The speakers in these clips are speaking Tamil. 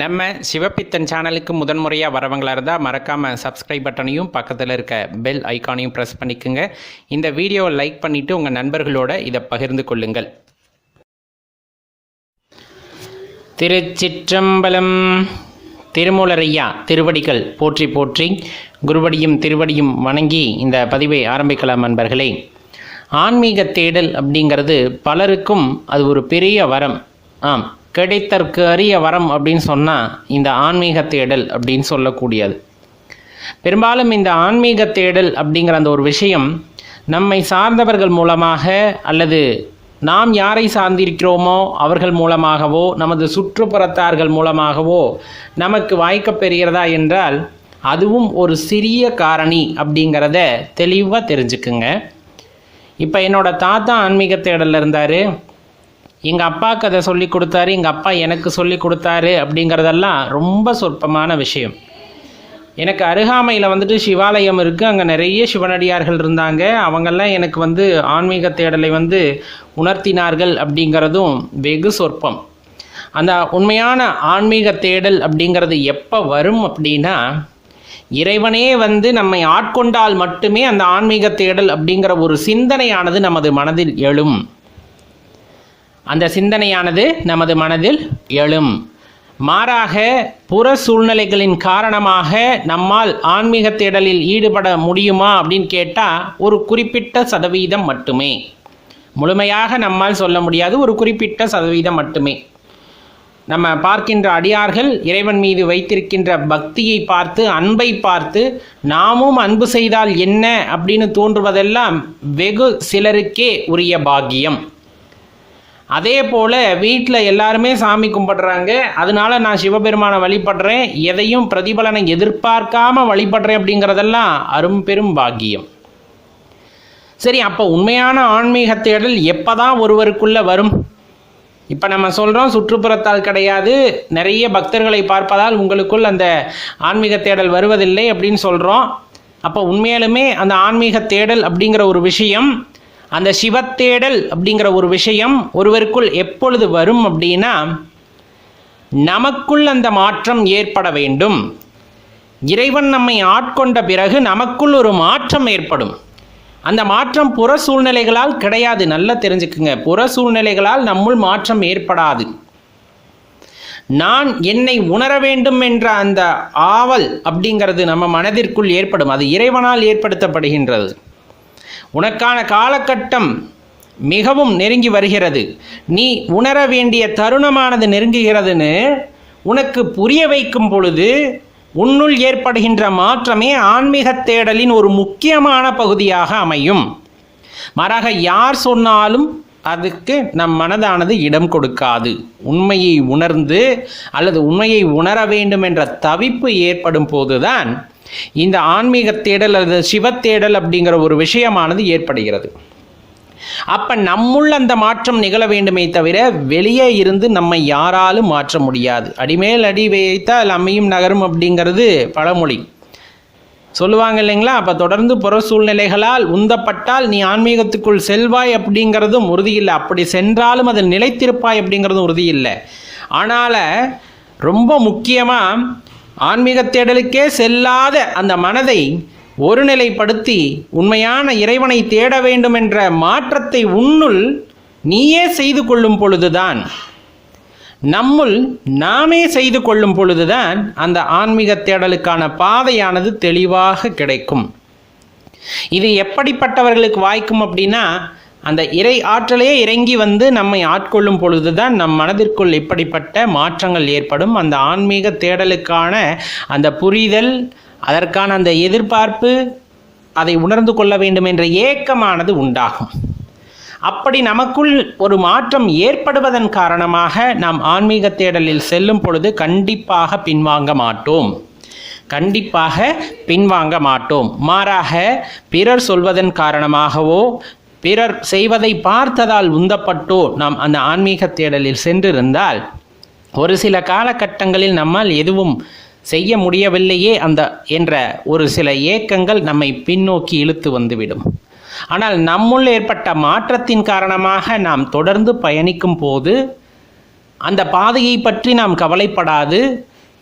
நம்ம சிவப்பித்தன் சேனலுக்கு முதன்முறையாக வரவங்களாக இருந்தால் மறக்காமல் சப்ஸ்கிரைப் பட்டனையும் பக்கத்தில் இருக்க பெல் ஐக்கானையும் ப்ரெஸ் பண்ணிக்கோங்க. இந்த வீடியோவை லைக் பண்ணிவிட்டு உங்கள் நண்பர்களோட இதை பகிர்ந்து கொள்ளுங்கள். திருச்சிற்றம்பலம் திருமூலரையா திருவடிகள் போற்றி போற்றி குருவடியும் திருவடியும் வணங்கி இந்த பதிவை ஆரம்பிக்கலாம் நண்பர்களே. ஆன்மீக தேடல் அப்படிங்கிறது பலருக்கும் அது ஒரு பெரிய வரம். ஆம். கிடைத்தற்கு அரிய வரம் அப்படின்னு சொன்னால் இந்த ஆன்மீக தேடல் அப்படின்னு சொல்லக்கூடியது. பெரும்பாலும் இந்த ஆன்மீக தேடல் அப்படிங்கிற அந்த ஒரு விஷயம் நம்மை சார்ந்தவர்கள் மூலமாக அல்லது நாம் யாரை சார்ந்திருக்கிறோமோ அவர்கள் மூலமாகவோ நமது சுற்றுப்புறத்தார்கள் மூலமாகவோ நமக்கு வாய்க்கப்பெறுகிறதா என்றால் அதுவும் ஒரு சிறிய காரணி அப்படிங்கிறத தெளிவாக தெரிஞ்சுக்குங்க. இப்போ என்னோடய தாத்தா ஆன்மீக தேடலில் இருந்தார். எங்கள் அப்பாவுக்கு அதை சொல்லி கொடுத்தாரு எங்கள் அப்பா எனக்கு சொல்லி கொடுத்தாரு அப்படிங்கிறதெல்லாம் ரொம்ப சொற்பமான விஷயம். எனக்கு அருகாமையில் வந்துட்டு சிவாலயம் இருக்குது அங்கே நிறைய சிவனடியார்கள் இருந்தாங்க. அவங்கெல்லாம் எனக்கு வந்து ஆன்மீக தேடலை வந்து உணர்த்தினார்கள் அப்படிங்கிறதும் வெகு சொற்பம். அந்த உண்மையான ஆன்மீக தேடல் அப்படிங்கிறது எப்போ வரும் அப்படின்னா இறைவனே வந்து நம்மை ஆட்கொண்டால் மட்டுமே அந்த ஆன்மீக தேடல் அப்படிங்கிற ஒரு சிந்தனையானது நமது மனதில் எழும். அந்த சிந்தனையானது நமது மனதில் எழும். மாறாக புற சூழ்நிலைகளின் காரணமாக நம்மால் ஆன்மீக தேடலில் ஈடுபட முடியுமா அப்படின்னு கேட்டால் ஒரு குறிப்பிட்ட சதவீதம் மட்டுமே. முழுமையாக நம்மால் சொல்ல முடியாது ஒரு குறிப்பிட்ட சதவீதம் மட்டுமே. நம்ம பார்க்கின்ற அடியார்கள் இறைவன் மீது வைத்திருக்கின்ற பக்தியை பார்த்து அன்பை பார்த்து நாமும் அன்பு செய்தால் என்ன அப்படின்னு தோன்றுவதெல்லாம் வெகு சிலருக்கே உரிய பாக்கியம். அதே போல் வீட்டில் எல்லாருமே சாமி கும்பிடுறாங்க. அதனால நான் சிவபெருமானை வழிபடுறேன். எதையும் பிரதிபலனை எதிர்பார்க்காம வழிபடுறேன் அப்படிங்கிறதெல்லாம் அரும்பெரும் பாக்கியம். சரி அப்போ உண்மையான ஆன்மீக தேடல் எப்போ தான் ஒருவருக்குள்ளே வரும்? இப்போ நம்ம சொல்கிறோம் சுற்றுப்புறத்தால் கிடையாது. நிறைய பக்தர்களை பார்ப்பதால் உங்களுக்குள் அந்த ஆன்மீக தேடல் வருவதில்லை அப்படின்னு சொல்கிறோம் அப்போ உண்மையாலுமே அந்த ஆன்மீக தேடல் அப்படிங்கிற ஒரு விஷயம் அந்த சிவத்தேடல் அப்படிங்கிற ஒரு விஷயம் ஒருவருக்குள் எப்பொழுது வரும் அப்படின்னா நமக்குள் அந்த மாற்றம் ஏற்பட வேண்டும். இறைவன் நம்மை ஆட்கொண்ட பிறகு நமக்குள் ஒரு மாற்றம் ஏற்படும். அந்த மாற்றம் புற சூழ்நிலைகளால் கிடையாது நல்லா தெரிஞ்சுக்குங்க. புற சூழ்நிலைகளால் நம்முள் மாற்றம் ஏற்படாது. நான் என்னை உணர வேண்டும் என்ற அந்த ஆவல் அப்படிங்கிறது நம்ம மனதிற்குள் ஏற்படும். அது இறைவனால் ஏற்படுத்தப்படுகின்றது. உனக்கான காலகட்டம் மிகவும் நெருங்கி வருகிறது. நீ உணர வேண்டிய தருணமானது நெருங்குகிறதுன்னு உனக்கு புரிய வைக்கும் பொழுது உன்னுள் ஏற்படுகின்ற மாற்றமே ஆன்மீக தேடலின் ஒரு முக்கியமான பகுதியாக அமையும். மாறாக யார் சொன்னாலும் அதுக்கு நம் மனதானது இடம் கொடுக்காது. உண்மையை உணர்ந்து அல்லது உண்மையை உணர வேண்டும் என்ற தவிப்பு ஏற்படும் போதுதான் இந்த ஆன்மீக தேடல் அல்லது சிவத்தேடல் அப்படிங்கிற ஒரு விஷயமானது ஏற்படுகிறது. அப்ப நம்முள் அந்த மாற்றம் நிகழ வேண்டுமே தவிர வெளியே இருந்து நம்மை யாராலும் மாற்ற முடியாது. அடிமேல் அடி வைத்தால் அமையும் நகரும் அப்படிங்கிறது பழமொழி. சொல்லுவாங்க இல்லைங்களா? அப்போ தொடர்ந்து புற சூழ்நிலைகளால் உந்தப்பட்டால் நீ ஆன்மீகத்துக்குள் செல்வாய் அப்படிங்கிறதும் உறுதியில்லை. அப்படி சென்றாலும் அதில் நிலைத்திருப்பாய் அப்படிங்கிறதும் உறுதியில்லை. ஆனால் ரொம்ப முக்கியமாக ஆன்மீக தேடலுக்கே செல்லாத அந்த மனதை ஒருநிலைப்படுத்தி உண்மையான இறைவனை தேட வேண்டும் என்ற மாற்றத்தை உன்னுள் நீயே செய்து கொள்ளும் பொழுதுதான். நம்முள் நாமே செய்து கொள்ளும் பொழுதுதான் அந்த ஆன்மீக தேடலுக்கான பாதையானது தெளிவாக கிடைக்கும். இது எப்படிப்பட்டவர்களுக்கு வாய்க்கும் அப்படின்னா அந்த இறை ஆற்றலே இறங்கி வந்து நம்மை ஆட்கொள்ளும் பொழுதுதான் நம் மனதிற்குள் இப்படிப்பட்ட மாற்றங்கள் ஏற்படும். அந்த ஆன்மீக தேடலுக்கான அந்த புரிதல் அதற்கான அந்த எதிர்பார்ப்பு அதை உணர்ந்து கொள்ள வேண்டும் என்ற ஏக்கமானது உண்டாகும். அப்படி நமக்குள் ஒரு மாற்றம் ஏற்படுவதன் காரணமாக நாம் ஆன்மீக தேடலில் செல்லும் பொழுது கண்டிப்பாக பின்வாங்க மாட்டோம். கண்டிப்பாக பின்வாங்க மாட்டோம். மாறாக பிறர் சொல்வதன் காரணமாகவோ பிறர் செய்வதை பார்த்ததால் உந்தப்பட்டோ நாம் அந்த ஆன்மீக தேடலில் சென்றிருந்தால் ஒரு சில காலகட்டங்களில் நம்மால் எதுவும் செய்ய முடியவில்லையே அந்த என்ற ஒரு சில ஏக்கங்கள் நம்மை பின்னோக்கி இழுத்து வந்துவிடும். ஆனால் நம்முள் ஏற்பட்ட மாற்றத்தின் காரணமாக நாம் தொடர்ந்து பயணிக்கும் போது அந்த பாதையை பற்றி நாம் கவலைப்படாது.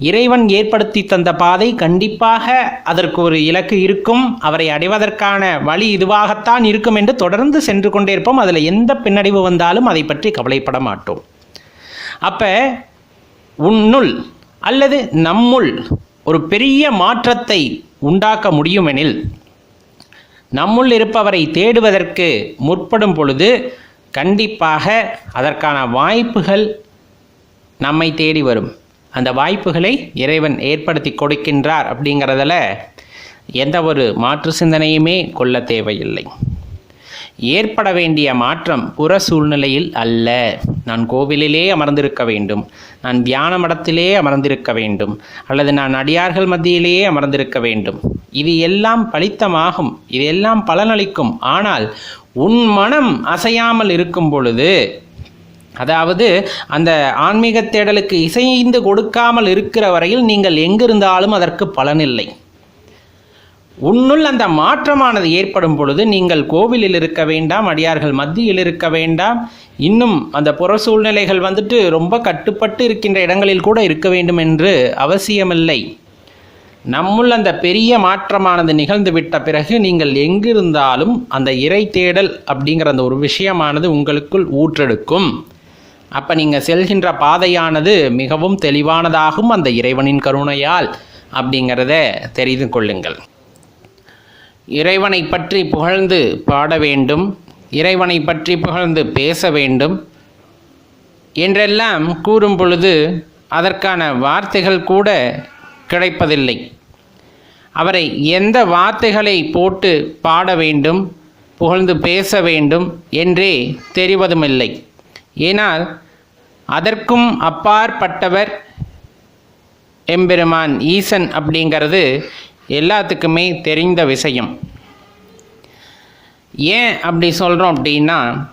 இறைவன் ஏற்படுத்தி தந்த பாதை கண்டிப்பாக அதற்கு ஒரு இலக்கு இருக்கும். அவரை அடைவதற்கான வழி இதுவாகத்தான் இருக்கும் என்று தொடர்ந்து சென்று கொண்டே இருப்போம் அதில் எந்த பின்னடைவு வந்தாலும் அதை பற்றி கவலைப்பட மாட்டோம். அப்போ உன்னுள் அல்லது நம்முள் ஒரு பெரிய மாற்றத்தை உண்டாக்க முடியுமெனில் நம்முள் இருப்பவரை தேடுவதற்கு முற்படும் பொழுது கண்டிப்பாக அதற்கான வாய்ப்புகள் நம்மை தேடி வரும். அந்த வாய்ப்புகளை இறைவன் ஏற்படுத்தி கொடுக்கின்றார் அப்படிங்கிறதுல எந்த ஒரு மாற்று சிந்தனையுமே கொள்ள தேவையில்லை. ஏற்பட வேண்டிய மாற்றம் புற சூழ்நிலையில் அல்ல. நான் கோவிலிலே அமர்ந்திருக்க வேண்டும். நான் தியான மடத்திலே அமர்ந்திருக்க வேண்டும். அல்லது நான் அடியார்கள் மத்தியிலேயே அமர்ந்திருக்க வேண்டும். இது எல்லாம் பலித்தமாகும். இது எல்லாம் பலனளிக்கும். ஆனால் உன் மனம் அசையாமல் இருக்கும் பொழுது அதாவது அந்த ஆன்மீக தேடலுக்கு இசைந்து கொடுக்காமல் இருக்கிற வரையில் நீங்கள் எங்கிருந்தாலும் அதற்கு பலனில்லை. உன்னுள் அந்த மாற்றமானது ஏற்படும் பொழுது நீங்கள் கோவிலில் இருக்க வேண்டாம் அடியார்கள் மத்தியில் இருக்க வேண்டாம். இன்னும் அந்த புற சூழ்நிலைகள் வந்துட்டு ரொம்ப கட்டுப்பட்டு இருக்கின்ற இடங்களில் கூட இருக்க வேண்டும் என்று அவசியமில்லை. நம்முள் அந்த பெரிய மாற்றமானது நிகழ்ந்து விட்ட பிறகு நீங்கள் எங்கிருந்தாலும் அந்த இறை தேடல் அப்படிங்கிற அந்த ஒரு விஷயமானது உங்களுக்குள் ஊற்றெடுக்கும். அப்போ நீங்கள் செல்கின்ற பாதையானது மிகவும் தெளிவானதாகும் அந்த இறைவனின் கருணையால் அப்படிங்கிறத தெரிந்து கொள்ளுங்கள். இறைவனை பற்றி புகழ்ந்து பாட வேண்டும் இறைவனை பற்றி புகழ்ந்து பேச வேண்டும் என்றெல்லாம் கூறும் பொழுது அதற்கான வார்த்தைகள் கூட கிடைப்பதில்லை. அவரை எந்த வார்த்தைகளை போட்டு பாட வேண்டும் புகழ்ந்து பேச வேண்டும் என்றே தெரிவதுமில்லை. ஏனால் அதற்கும் அப்பாற்பட்டவர் எம்பெருமான் ஈசன் அப்படிங்கிறது எல்லாத்துக்குமே தெரிந்த விஷயம். ஏன் அப்படி சொல்கிறோம் அப்படின்னா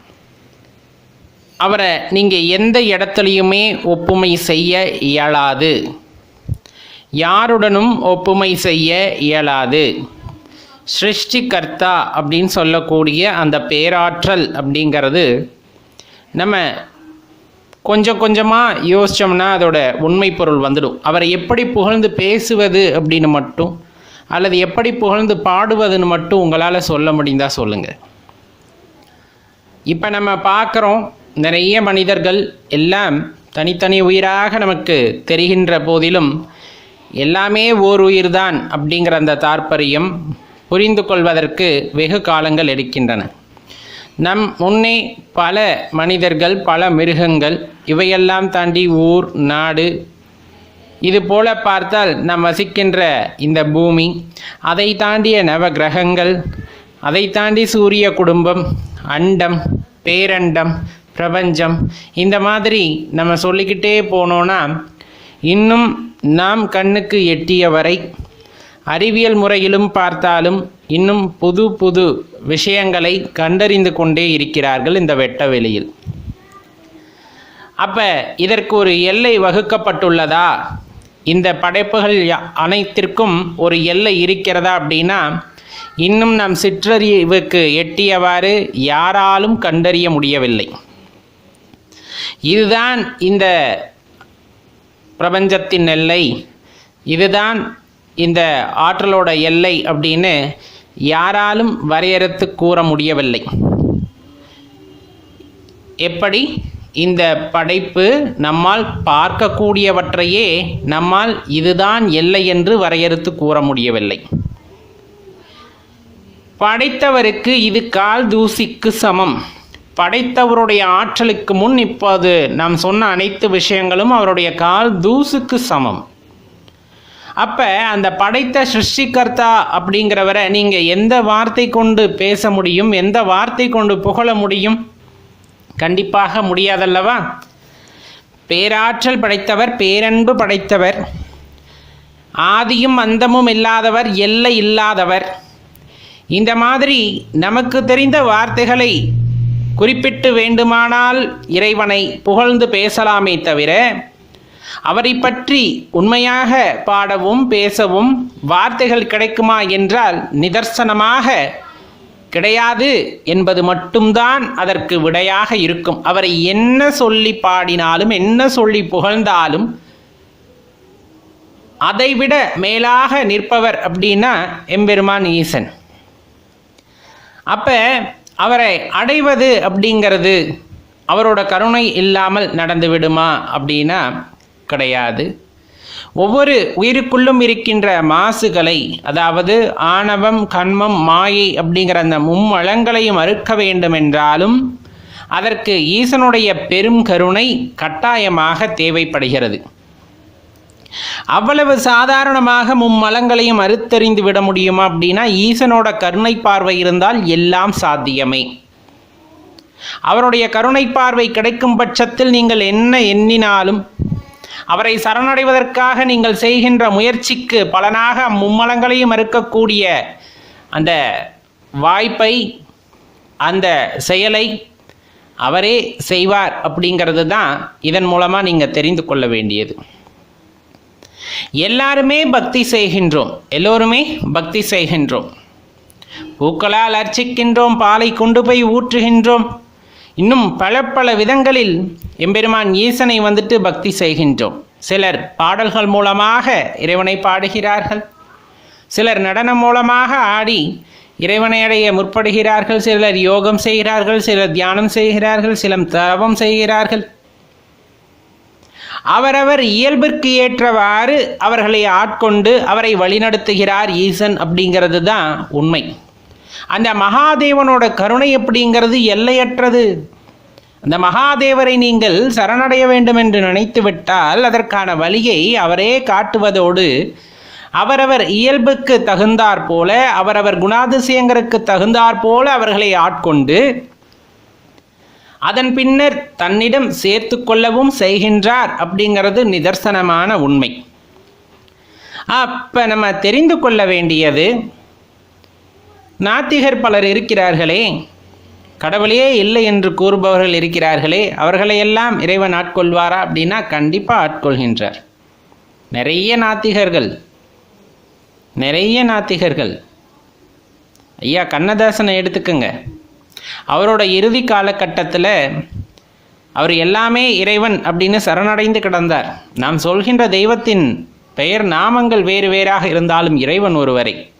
அவரை நீங்கள் எந்த இடத்துலையுமே ஒப்புமை செய்ய இயலாது. யாருடனும் ஒப்புமை செய்ய இயலாது. சிருஷ்டிகர்த்தா அப்படின்னு சொல்லக்கூடிய அந்த பேராற்றல் அப்படிங்கிறது நம்ம கொஞ்சம் கொஞ்சமாக யோசித்தோம்னா அதோட உண்மை பொருள் வந்துடும். அவரை எப்படி புகழ்ந்து பேசுவது அப்படின்னு மட்டும் அல்லது எப்படி புகழ்ந்து பாடுவதுன்னு மட்டும் உங்களால் சொல்ல முடிந்தால் சொல்லுங்கள் இப்போ நம்ம பார்க்குறோம் நிறைய மனிதர்கள் எல்லாம் தனித்தனி உயிராக நமக்கு தெரிகின்ற போதிலும் எல்லாமே ஓர் உயிர்தான் அப்படிங்கிற அந்த தாற்பயம் புரிந்து கொள்வதற்கு வெகு காலங்கள் எடுக்கின்றன. நம் முன்னே பல மனிதர்கள் பல மிருகங்கள் இவையெல்லாம் தாண்டி ஊர் நாடு இது போல பார்த்தால் நாம் வசிக்கின்ற இந்த பூமி அதை தாண்டிய நவ கிரகங்கள் அதை தாண்டி சூரிய குடும்பம் அண்டம் பேரண்டம் பிரபஞ்சம் இந்த மாதிரி நம்ம சொல்லிக்கிட்டே போனோன்னா இன்னும் நாம் கண்ணுக்கு எட்டிய வரை அறிவியல் முறையிலும் பார்த்தாலும் இன்னும் புது புது விஷயங்களை கண்டறிந்து கொண்டே இருக்கிறார்கள் இந்த வெட்ட வெளியில் அப்போ இதற்கு ஒரு எல்லை வகுக்கப்பட்டுள்ளதா? இந்த படைப்புகள் யா- அனைத்திற்கும் ஒரு எல்லை இருக்கிறதா அப்படின்னா இன்னும் நம் சிற்றறிவுக்கு எட்டியவாறு யாராலும் கண்டறிய முடியவில்லை. இதுதான் இந்த பிரபஞ்சத்தின் எல்லை. இதுதான் இந்த ஆற்றலோட எல்லை அப்படின்னு யாராலும் வரையறுத்து கூற முடியவில்லை. எப்படி இந்த படைப்பு நம்மால் பார்க்கக்கூடியவற்றையே நம்மால் இதுதான் எல்லை என்று வரையறுத்து கூற முடியவில்லை. படைத்தவருக்கு இது கால் தூசிக்கு சமம். படைத்தவருடைய ஆற்றலுக்கு முன் இப்போது நாம் சொன்ன அனைத்து விஷயங்களும் அவருடைய கால் தூசுக்கு சமம். அப்போ அந்த படைத்த சிருஷ்டிகர்த்தா அப்படிங்கிறவரை நீங்கள் எந்த வார்த்தை கொண்டு பேச முடியும்? எந்த வார்த்தை கொண்டு புகழ முடியும்? கண்டிப்பாக முடியாதல்லவா? பேராற்றல் படைத்தவர் பேரன்பு படைத்தவர் ஆதியும் அந்தமும் இல்லாதவர் எல்லை இல்லாதவர். இந்த மாதிரி நமக்கு தெரிந்த வார்த்தைகளை குறிப்பிட்டு வேண்டுமானால் இறைவனை புகழ்ந்து பேசலாமே தவிர அவரை பற்றி உண்மையாக பாடவும் பேசவும் வார்த்தைகள் கிடைக்குமா என்றால் நிதர்சனமாக கிடையாது என்பது மட்டும்தான் அதற்கு விடையாக இருக்கும். அவரை என்ன சொல்லி பாடினாலும் என்ன சொல்லி புகழ்ந்தாலும் அதைவிட மேலாக நிற்பவர் அப்படின்னா எம்பெருமான் ஈசன். அப்ப அவரை அடைவது அப்படிங்கிறது அவரோட கருணை இல்லாமல் நடந்து விடுமா அப்படின்னா கிடையாது. ஒவ்வொரு உயிருக்குள்ளும் இருக்கின்ற மாசுகளை அதாவது ஆணவம் கண்மம் மாயை அப்படிங்கிற அந்த மும்மலங்களையும் அறுக்க வேண்டும் என்றாலும் அதற்கு ஈசனுடைய பெரும் கருணை கட்டாயமாக தேவைப்படுகிறது. அவ்வளவு சாதாரணமாக மும்மலங்களையும் அறுத்தறிந்து விட முடியுமா அப்படின்னா ஈசனோட கருணை பார்வை இருந்தால் எல்லாம் சாத்தியமே. அவருடைய கருணை பார்வை கிடைக்கும் பட்சத்தில் நீங்கள் என்ன எண்ணினாலும் அவரை சரணடைவதற்காக நீங்கள் செய்கின்ற முயற்சிக்கு பலனாக மும்மலங்களையும் மறுக்கக்கூடிய அந்த வாய்ப்பை அந்த செயலை அவரே செய்வார் அப்படிங்கிறது தான் இதன் மூலமாக நீங்கள் தெரிந்து கொள்ள வேண்டியது. எல்லாருமே பக்தி செய்கின்றோம். எல்லோருமே பக்தி செய்கின்றோம். பூக்களால் அர்ச்சிக்கின்றோம் பாலை கொண்டு போய் ஊற்றுகின்றோம். இன்னும் பல பல விதங்களில் எம்பெருமான் ஈசனை வந்துட்டு பக்தி செய்கின்றோம். சிலர் பாடல்கள் மூலமாக இறைவனை பாடுகிறார்கள். சிலர் நடனம் மூலமாக ஆடி இறைவனை அடைய முற்படுகிறார்கள். சிலர் யோகம் செய்கிறார்கள். சிலர் தியானம் செய்கிறார்கள். சிலர் தவம் செய்கிறார்கள். அவரவர் இயல்பிற்கு ஏற்றவாறு அவர்களை ஆட்கொண்டு அவரை வழிநடத்துகிறார் ஈசன் அப்படிங்கிறது தான் உண்மை. அந்த மகாதேவனோட கருணை அப்படிங்கிறது எல்லையற்றது. அந்த மகாதேவரை நீங்கள் சரணடைய வேண்டும் என்று நினைத்து விட்டால் அதற்கான வழியை அவரே காட்டுவதோடு அவரவர் இயல்புக்கு தகுந்தாற் போல அவரவர் குணாதிசயங்களுக்கு தகுந்தாற் போல அவர்களை ஆட்கொண்டு அதன் பின்னர் தன்னிடம் சேர்த்து கொள்ளவும் செய்கின்றார் அப்படிங்கிறது நிதர்சனமான உண்மை. அப்ப நம்ம தெரிந்து கொள்ள வேண்டியது நாத்திகர் பலர் இருக்கிறார்களே. கடவுளே இல்லை என்று கூறுபவர்கள் இருக்கிறார்களே. அவர்களையெல்லாம் இறைவன் ஆட்கொள்வாரா அப்படின்னா கண்டிப்பாக ஆட்கொள்கின்றார். நிறைய நாத்திகர்கள். நிறைய நாத்திகர்கள். ஐயா கண்ணதாசனை எடுத்துக்கோங்க. அவரோட இறுதி காலகட்டத்தில் அவர் எல்லாமே இறைவன் அப்படின்னு சரணடைந்து கிடந்தார். நாம் சொல்கின்ற தெய்வத்தின் பெயர் நாமங்கள் வேறு வேறாக இருந்தாலும் இறைவன் ஒருவரை.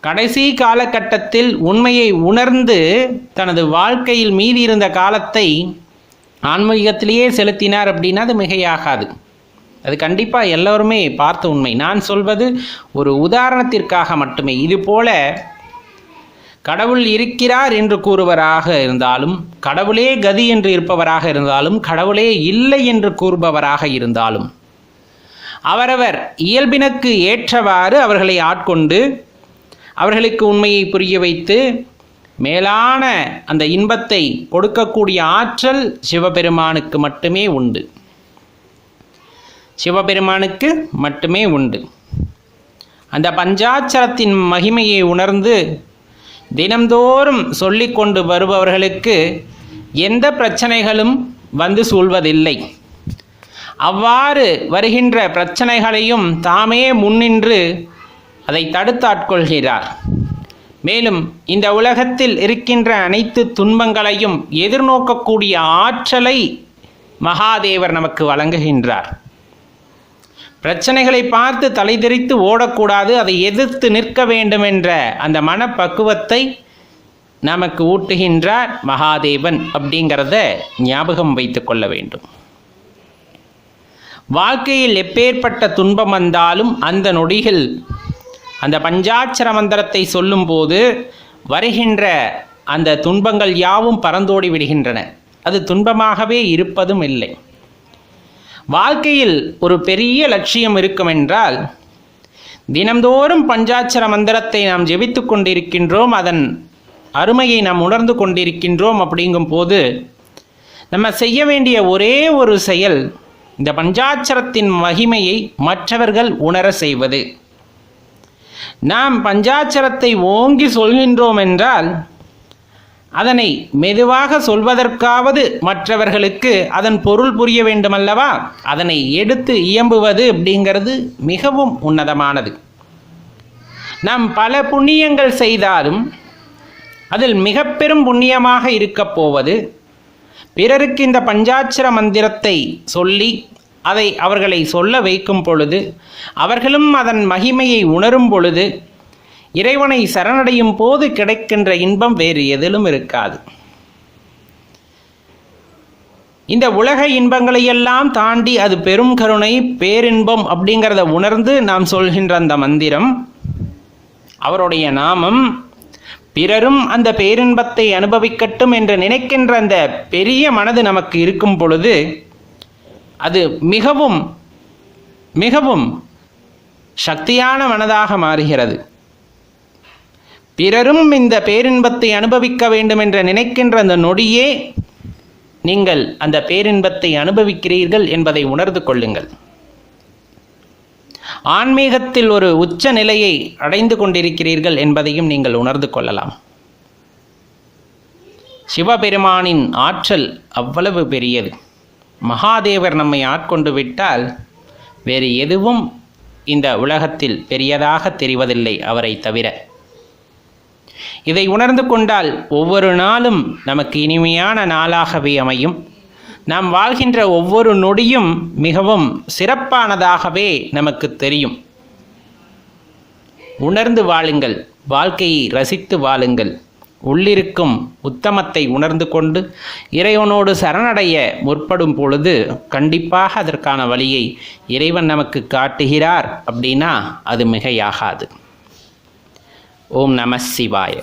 கடைசி காலகட்டத்தில் உண்மையை உணர்ந்து தனது வாழ்க்கையில் மீதி இருந்த காலத்தை ஆன்மீகத்திலேயே செலுத்தினார் அப்படின்னா அது மிகையாகாது. அது கண்டிப்பாக எல்லோருமே பார்த்த உண்மை. நான் சொல்வது ஒரு உதாரணத்திற்காக மட்டுமே. இது போல கடவுள் இருக்கிறார் என்று கூறுவராக இருந்தாலும் கடவுளே கதி என்று இருப்பவராக இருந்தாலும் கடவுளே இல்லை என்று கூறுபவராக இருந்தாலும் அவரவர் இயல்பினுக்கு ஏற்றவாறு அவர்களை ஆட்கொண்டு அவர்களுக்கு உண்மையை புரிய வைத்து மேலான அந்த இன்பத்தை கொடுக்கக்கூடிய ஆற்றல் சிவபெருமானுக்கு மட்டுமே உண்டு. சிவபெருமானுக்கு மட்டுமே உண்டு. அந்த பஞ்சாட்சரத்தின் மகிமையை உணர்ந்து தினம்தோறும் சொல்லிக்கொண்டு வருபவர்களுக்கு எந்த பிரச்சனைகளும் வந்து சூழ்வதில்லை. அவ்வாறு வருகின்ற பிரச்சனைகளையும் தாமே முன்னின்று அதை தடுத்தாட்கொள்கிறார் மேலும் இந்த உலகத்தில் இருக்கின்ற அனைத்து துன்பங்களையும் எதிர்நோக்கக்கூடிய ஆற்றலை மகாதேவர் நமக்கு வழங்குகின்றார். பிரச்சனைகளை பார்த்து தலைதெறித்து ஓடக்கூடாது அதை எதிர்த்து நிற்க வேண்டும் என்ற அந்த மனப்பக்குவத்தை நமக்கு ஊட்டுகின்றார் மகாதேவன் அப்படிங்கிறத ஞாபகம் வைத்து கொள்ள வேண்டும். வாழ்க்கையில் எப்பேற்பட்ட துன்பம் வந்தாலும் அந்த நொடிகள் அந்த பஞ்சாட்சர மந்திரத்தை சொல்லும்போது வருகின்ற அந்த துன்பங்கள் யாவும் பறந்தோடி விடுகின்றன. அது துன்பமாகவே இருப்பதும் இல்லை. வாழ்க்கையில் ஒரு பெரிய லட்சியம் இருக்கும் என்றால் தினம்தோறும் பஞ்சாட்சர மந்திரத்தை நாம் ஜெபித்து கொண்டிருக்கின்றோம் அதன் அருமையை நாம் உணர்ந்து கொண்டிருக்கின்றோம் அப்படிங்கும் போது நம்ம செய்ய வேண்டிய ஒரே ஒரு செயல் இந்த பஞ்சாட்சரத்தின் மகிமையை மற்றவர்கள் உணர செய்வது. நாம் பஞ்சாட்சரத்தை ஓங்கி சொல்கின்றோம் என்றால் அதனை மெதுவாக சொல்வதற்காவது மற்றவர்களுக்கு அதன் பொருள் புரிய வேண்டுமல்லவா? அதனை எடுத்து இயம்புவது அப்படிங்கிறது மிகவும் உன்னதமானது. நாம் பல புண்ணியங்கள் செய்தாலும் அதில் மிக பெரும் புண்ணியமாக இருக்கப் போவது பிறருக்கு இந்த பஞ்சாட்சர மந்திரத்தை சொல்லி அதை அவர்களை சொல்ல வைக்கும் பொழுது அவர்களும் அதன் மகிமையை உணரும் பொழுது இறைவனை சரணடையும் போது கிடைக்கின்ற இன்பம் வேறு எதிலும் இருக்காது. இந்த உலக இன்பங்களையெல்லாம் தாண்டி அது பெரும் கருணை பேரின்பம் அப்படிங்கிறத உணர்ந்து நாம் சொல்கின்ற அந்த மந்திரம் அவருடைய நாமம் பிறரும் அந்த பேரின்பத்தை அனுபவிக்கட்டும் என்று நினைக்கின்ற அந்த பெரிய மனது நமக்கு இருக்கும் பொழுது அது மிகவும் மிகவும் சக்தியான மனதாக மாறுகிறது. பிறரும் இந்த பேரின்பத்தை அனுபவிக்க வேண்டும் என்று நினைக்கின்ற அந்த நொடியே நீங்கள் அந்த பேரின்பத்தை அனுபவிக்கிறீர்கள் என்பதை உணர்ந்து கொள்ளுங்கள். ஆன்மீகத்தில் ஒரு உச்ச நிலையை அடைந்து கொண்டிருக்கிறீர்கள் என்பதையும் நீங்கள் உணர்ந்து கொள்ளலாம். சிவபெருமானின் ஆற்றல் அவ்வளவு பெரியது. மகாதேவர் நம்மை ஆட்கொண்டு விட்டால் வேறு எதுவும் இந்த உலகத்தில் பெரியதாக தெரிவதில்லை அவரை தவிர. இதை உணர்ந்து கொண்டால் ஒவ்வொரு நாளும் நமக்கு இனிமையான நாளாகவே அமையும். நாம் வாழ்கின்ற ஒவ்வொரு நொடியும் மிகவும் சிறப்பானதாகவே நமக்கு தெரியும். உணர்ந்து வாழுங்கள் வாழ்க்கையை ரசித்து வாழுங்கள். உள்ளிருக்கும் உத்தமத்தை உணர்ந்து கொண்டு இறைவனோடு சரணடைய முற்படும் பொழுது கண்டிப்பாக அதற்கான வழியை இறைவன் நமக்கு காட்டுகிறார் அப்படின்னா அது மிகையாகாது. ஓம் நம சிவாய.